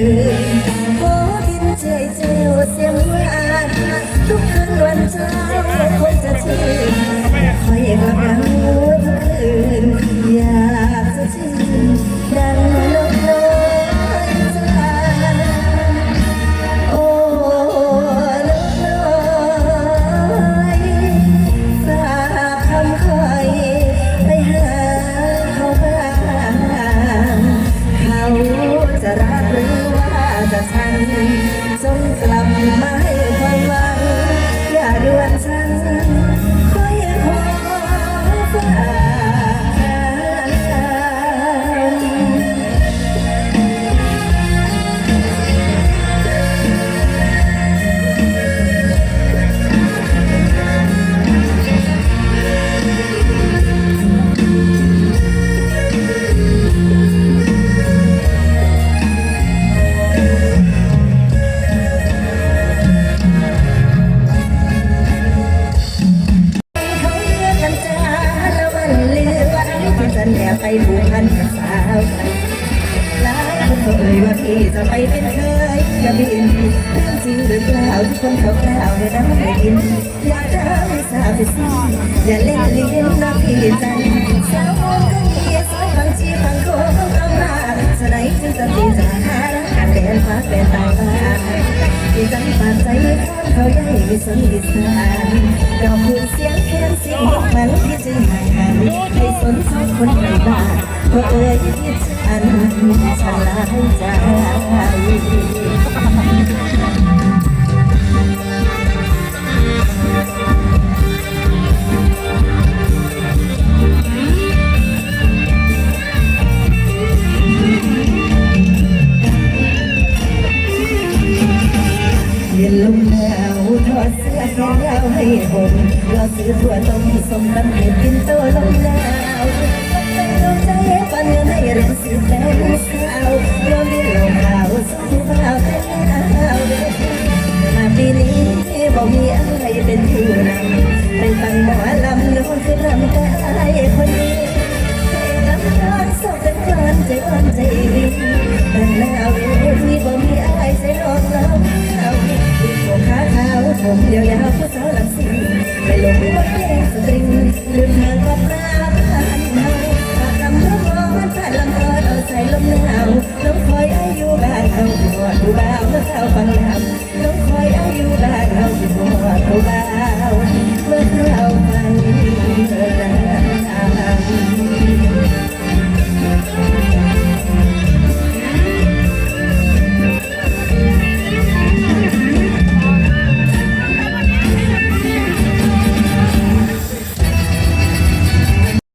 คง ที่จะแนบไปผูกพันกับสาวไทยหลายคนเขาเอ่ยว่าพี่จะไปเป็นเคยจะบินเรื่องจริงหรือเปล่าทุกคนเขากล่าวให้น้ำไม่ยินอยากจะไม่ทราบไปสิอย่าเล่นลิ้นนะพี่จันสาว สีสานดอกคูเสียงแค้นเสียงมันที่จะห่างหันให้สนสองคนในบ้านเพราะเอ่ยที่ฉันฉลาดใจ ผมรอซื้อถั่วต้มส้มตำเผ็ดกินโตลมหนาวต้องใจลงใจปันเงินให้เรียนสิบแล้วสาวรวมดินลมขาวสองเปล่าแต่หนาวมาปีนี้บอกมีอะไรเป็นผู้นำไปฟังหมอลำโน้นคือลำกายคนนี้ลำนอนสอบเป็นคนใจอ่อนใจดีแต่หนาวาวแล้วสาวฟังน้ำต้องคอยเอาอยู่แลาเราสิบ่เท่าดาว